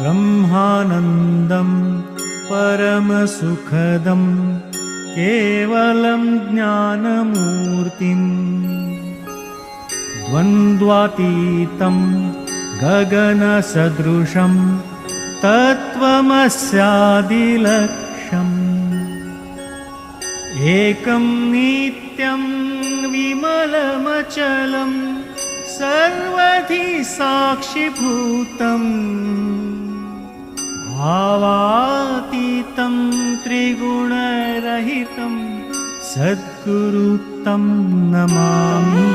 ब्रह्मानन्दं परमसुखदं केवलं ज्ञानमूर्तिम् द्वन्द्वातीतं गगनसदृशं तत्त्वमस्यादिलक्ष्यम् एकं नित्यं विमलमचलं सर्वधि साक्षिभूतम् भावातीतं त्रिगुणरहितं सद्गुरुतं नमामि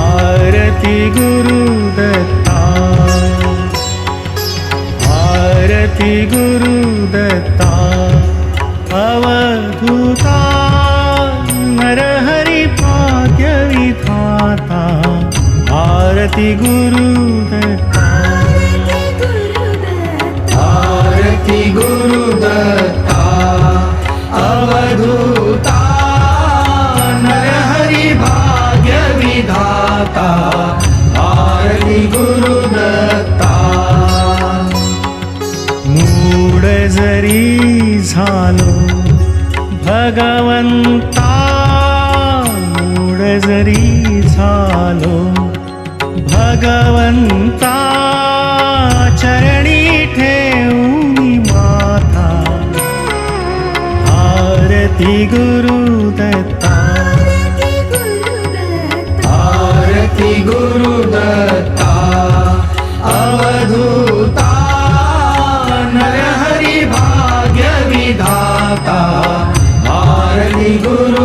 आरति गुरुदत्ता गुरुदत्ता अवधूता नरहरिभाग्यविधाता आरति गुरुदत्ता जरी झालो भगवंता मूड जरी झालो भगवंता चरणी ठेवूनी माता आरती गुरुदत्ता 입으로